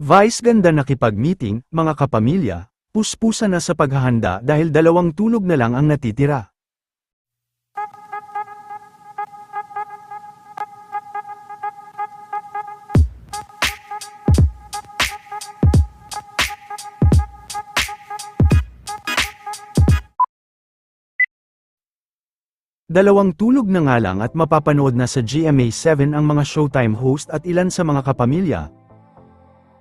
Vice ganda nakipag-meeting, mga kapamilya, puspusa na sa paghahanda dahil dalawang tulog na lang ang natitira. Dalawang tulog na nga lang at mapapanood na sa GMA7 ang mga Showtime host at ilan sa mga kapamilya.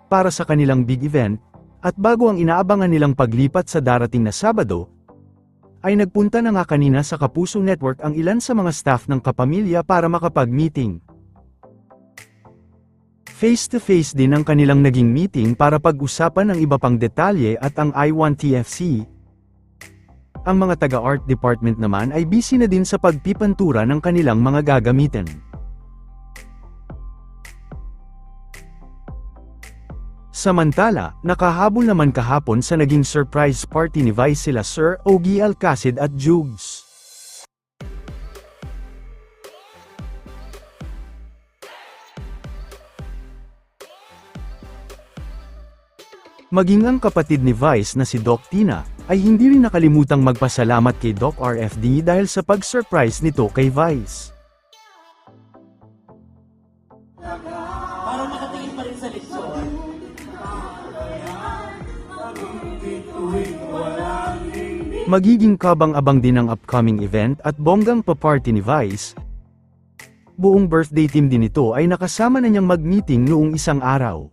Para sa kanilang big event, at bago ang inaabangan nilang paglipat sa darating na Sabado, ay nagpunta na nga kanina sa Kapuso Network ang ilan sa mga staff ng kapamilya para makapag-meeting. Face-to-face din ang kanilang naging meeting para pag-usapan ang iba pang detalye at ang I1TFC, ang mga taga-art department naman ay busy na din sa pagpipantura ng kanilang mga gagamitin. Samantala, nakahabol naman kahapon sa naging surprise party ni Vice sila Sir Ogie Alcacid at Jugs. Maging ang kapatid ni Vice na si Doc Tina, ay hindi rin nakalimutang magpasalamat kay Doc RFD dahil sa pag-surprise nito kay Vice. Para nakatingin pa rin sa leksyon. Magiging kabang-abang din ang upcoming event at bonggang pa-party ni Vice. Buong birthday team din ito ay nakasama na niyang mag-meeting noong isang araw.